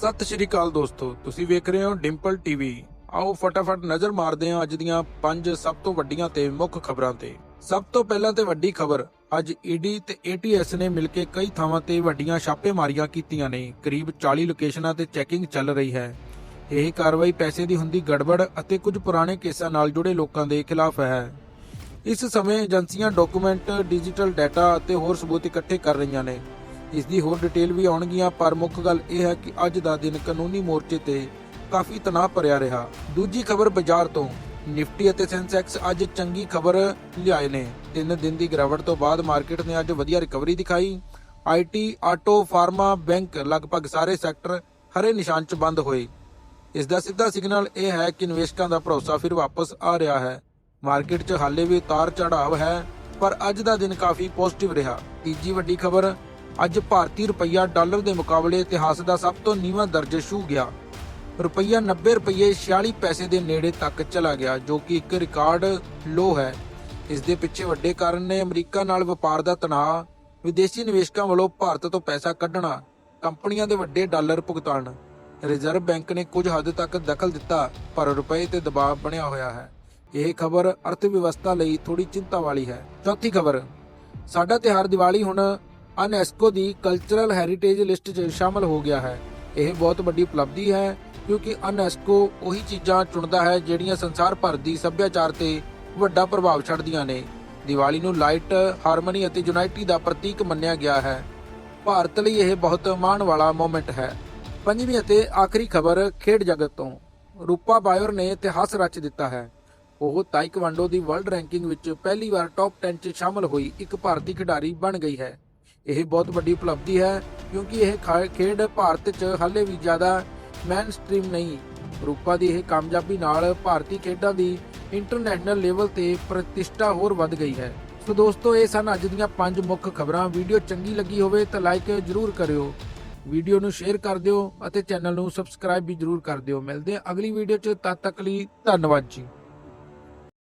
ਸਤਿ ਸ਼੍ਰੀ ਅਕਾਲ ਦੋਸਤੋ, ਤੁਸੀਂ ਵੇਖ ਰਹੇ ਹੋ ਡਿੰਪਲ ਟੀਵੀ। ਆਓ ਫਟਾਫਟ ਨਜ਼ਰ ਮਾਰਦੇ ਹਾਂ ਅੱਜ ਦੀਆਂ ਪੰਜ ਸਭ ਤੋਂ ਵੱਡੀਆਂ ਤੇ ਮੁੱਖ ਖਬਰਾਂ ਤੇ। ਸਭ ਤੋਂ ਪਹਿਲਾਂ ਤੇ ਵੱਡੀ ਖਬਰ, ਅੱਜ ਈਡੀ ਤੇ ਏਟੀਐਸ ਨੇ ਮਿਲ ਕੇ ਕਈ ਥਾਵਾਂ ਤੇ ਵੱਡੀਆਂ ਛਾਪੇਮਾਰੀਆਂ ਕੀਤੀਆਂ ਨੇ। ਕਰੀਬ 40 ਲੋਕੇਸ਼ਨਾਂ ਤੇ ਚੈਕਿੰਗ ਚੱਲ ਰਹੀ ਹੈ। ਇਹ ਕਾਰਵਾਈ ਪੈਸੇ ਦੀ ਹੁੰਦੀ ਗੜਬੜ ਅਤੇ ਕੁਝ ਪੁਰਾਣੇ ਕੇਸਾਂ ਨਾਲ ਜੁੜੇ ਲੋਕਾਂ ਦੇ ਖਿਲਾਫ ਹੈ। ਇਸ ਸਮੇਂ ਏਜੰਸੀਆਂ ਡਾਕੂਮੈਂਟ, ਡਿਜੀਟਲ ਡਾਟਾ ਅਤੇ ਹੋਰ ਸਬੂਤ ਇਕੱਠੇ ਕਰ ਰਹੀਆਂ ਨੇ। ਇਸ ਦੀ ਹੋਰ ਡਿਟੇਲ ਵੀ ਆਉਣਗੀਆਂ, ਪਰ ਮੁੱਖ ਗੱਲ ਇਹ ਹੈ ਕਿ ਅੱਜ ਦਾ ਦਿਨ ਕਾਨੂੰਨੀ ਮੋਰਚੇ ਤੇ ਕਾਫੀ ਤਣਾਅ ਭਰਿਆ ਰਿਹਾ। ਦੂਜੀ ਖਬਰ ਬਾਜ਼ਾਰ ਤੋਂ। ਨਿਫਟੀ ਅਤੇ ਸੈਂਸੈਕਸ ਅੱਜ ਚੰਗੀ ਖਬਰ ਲਿਆਏ ਨੇ। ਤਿੰਨ ਦਿਨ ਦੀ ਗਿਰਾਵਟ ਤੋਂ ਬਾਅਦ ਮਾਰਕੀਟ ਨੇ ਅੱਜ ਵਧੀਆ ਰਿਕਵਰੀ ਦਿਖਾਈ। ਆਈਟੀ ਆਟੋ, ਫਾਰਮਾ, ਬੈਂਕ ਲਗਭਗ ਸਾਰੇ ਸੈਕਟਰ ਹਰੇ ਨਿਸ਼ਾਨ 'ਚ ਬੰਦ ਹੋਏ। ਇਸ ਦਾ ਸਿੱਧਾ ਸਿਗਨਲ ਇਹ ਹੈ ਕਿ ਨਿਵੇਸ਼ਕਾਂ ਦਾ ਭਰੋਸਾ ਫਿਰ ਵਾਪਸ ਆ ਰਿਹਾ ਹੈ। ਮਾਰਕੀਟ 'ਚ ਹਾਲੇ ਵੀ ਉਤਾਰ ਚੜਾਵ ਹੈ, ਪਰ ਅੱਜ ਦਾ ਦਿਨ ਕਾਫੀ ਪੋਜ਼ਿਟਿਵ ਰਿਹਾ। ਤੀਜੀ ਵੱਡੀ ਖਬਰ ਅੱਜ ਭਾਰਤੀ ਰੁਪਈਆ ਡਾਲਰ ਦੇ ਮੁਕਾਬਲੇ ਇਤਿਹਾਸ ਦਾ ਸਭ ਤੋਂ ਨੀਵਾਂ ਦਰਜੇ ਛੂ ਗਿਆ। ਰੁਪਈਆ 90 ਰੁਪਏ 46 ਪੈਸੇ ਦੇ ਨੇੜੇ ਤੱਕ ਚਲਾ ਗਿਆ, ਜੋ ਕਿ ਇੱਕ ਰਿਕਾਰਡ ਲੋ ਹੈ। ਇਸ ਦੇ ਪਿੱਛੇ ਵੱਡੇ ਕਾਰਨ ਨੇ ਅਮਰੀਕਾ ਨਾਲ ਵਪਾਰ ਦਾ ਤਣਾਅ, ਵਿਦੇਸ਼ੀ ਨਿਵੇਸ਼ਕਾਂ ਵੱਲੋਂ ਭਾਰਤ ਤੋਂ ਪੈਸਾ ਕੱਢਣਾ, ਕੰਪਨੀਆਂ ਦੇ ਵੱਡੇ ਡਾਲਰ ਭੁਗਤਾਨ। ਰਿਜ਼ਰਵ ਬੈਂਕ ਨੇ ਕੁਝ ਹੱਦ ਤੱਕ ਦਖਲ ਦਿੱਤਾ, ਪਰ ਰੁਪਏ ਤੇ ਦਬਾਅ ਬਣਿਆ ਹੋਇਆ ਹੈ। ਇਹ ਖਬਰ ਅਰਥ ਵਿਵਸਥਾ ਲਈ ਥੋੜੀ ਚਿੰਤਾ ਵਾਲੀ ਹੈ। ਚੌਥੀ ਖਬਰ, ਸਾਡਾ ਤਿਹਾਰ ਦੀਵਾਲੀ ਹੁਣ ਅਨੈਸਕੋ ਦੀ ਕਲਚਰਲ ਹੈਰੀਟੇਜ ਲਿਸਟ 'ਚ ਸ਼ਾਮਲ ਹੋ ਗਿਆ ਹੈ। ਇਹ ਬਹੁਤ ਵੱਡੀ ਉਪਲਬਧੀ ਹੈ, ਕਿਉਂਕਿ ਅਨੈਸਕੋ ਉਹੀ ਚੀਜ਼ਾਂ ਚੁਣਦਾ ਹੈ ਜਿਹੜੀਆਂ ਸੰਸਾਰ ਭਰ ਦੀ ਸੱਭਿਆਚਾਰ ਤੇ ਵੱਡਾ ਪ੍ਰਭਾਵ ਛੱਡਦੀਆਂ ਨੇ। ਦੀਵਾਲੀ ਨੂੰ ਲਾਈਟ, ਹਾਰਮਨੀ ਅਤੇ ਯੂਨਾਈਟੀ ਦਾ ਪ੍ਰਤੀਕ ਮੰਨਿਆ ਗਿਆ ਹੈ। ਭਾਰਤ ਲਈ ਇਹ ਬਹੁਤ ਮਾਣ ਵਾਲਾ ਮੂਮੈਂਟ ਹੈ। ਪੰਜਵੀਂ ਅਤੇ ਆਖਰੀ ਖਬਰ ਖੇਡ ਜਗਤ ਤੋਂ। ਰੂਪਾ ਬਾਇਰ ਨੇ ਇਤਿਹਾਸ ਰਚ ਦਿੱਤਾ ਹੈ। ਉਹ ਤਾਈਕਵਾਂਡੋ ਦੀ ਵਰਲਡ ਰੈਂਕਿੰਗ ਵਿੱਚ ਪਹਿਲੀ ਵਾਰ ਟੌਪ 10 'ਚ ਸ਼ਾਮਲ ਹੋਈ ਇੱਕ ਭਾਰਤੀ ਖਿਡਾਰੀ ਬਣ ਗਈ ਹੈ। ਇਹ ਬਹੁਤ ਵੱਡੀ ਉਪਲਬਧੀ ਹੈ, ਕਿਉਂਕਿ ਇਹ ਖਾ- ਖੇਡ ਭਾਰਤ 'ਚ ਹਾਲੇ ਵੀ ਜ਼ਿਆਦਾ ਮੈਨਸਟ੍ਰੀਮ ਨਹੀਂ। ਰੂਪਾ ਦੀ ਇਹ ਕਾਮਯਾਬੀ ਨਾਲ ਭਾਰਤੀ ਖੇਡਾਂ ਦੀ ਇੰਟਰਨੈਸ਼ਨਲ ਲੈਵਲ ਤੇ ਪ੍ਰਤਿਸ਼ਠਾ ਹੋਰ ਵੱਧ ਗਈ ਹੈ। ਸੋ ਦੋਸਤੋ, ਇਹ ਸਨ ਅੱਜ ਦੀਆਂ ਪੰਜ ਮੁੱਖ ਖਬਰਾਂ। ਵੀਡੀਓ ਚੰਗੀ ਲੱਗੀ ਹੋਵੇ ਤਾਂ ਲਾਈਕ ਜ਼ਰੂਰ ਕਰਿਓ। ਵੀਡੀਓ ਨੂੰ ਸ਼ੇਅਰ ਕਰ ਦਿਓ ਅਤੇ ਚੈਨਲ ਨੂੰ ਸਬਸਕ੍ਰਾਈਬ ਵੀ ਜ਼ਰੂਰ ਕਰ ਦਿਓ। ਮਿਲਦੇ ਹਾਂ ਅਗਲੀ ਵੀਡੀਓ 'ਚ। ਤਦ ਤੱਕ ਲਈ ਧੰਨਵਾਦ ਜੀ।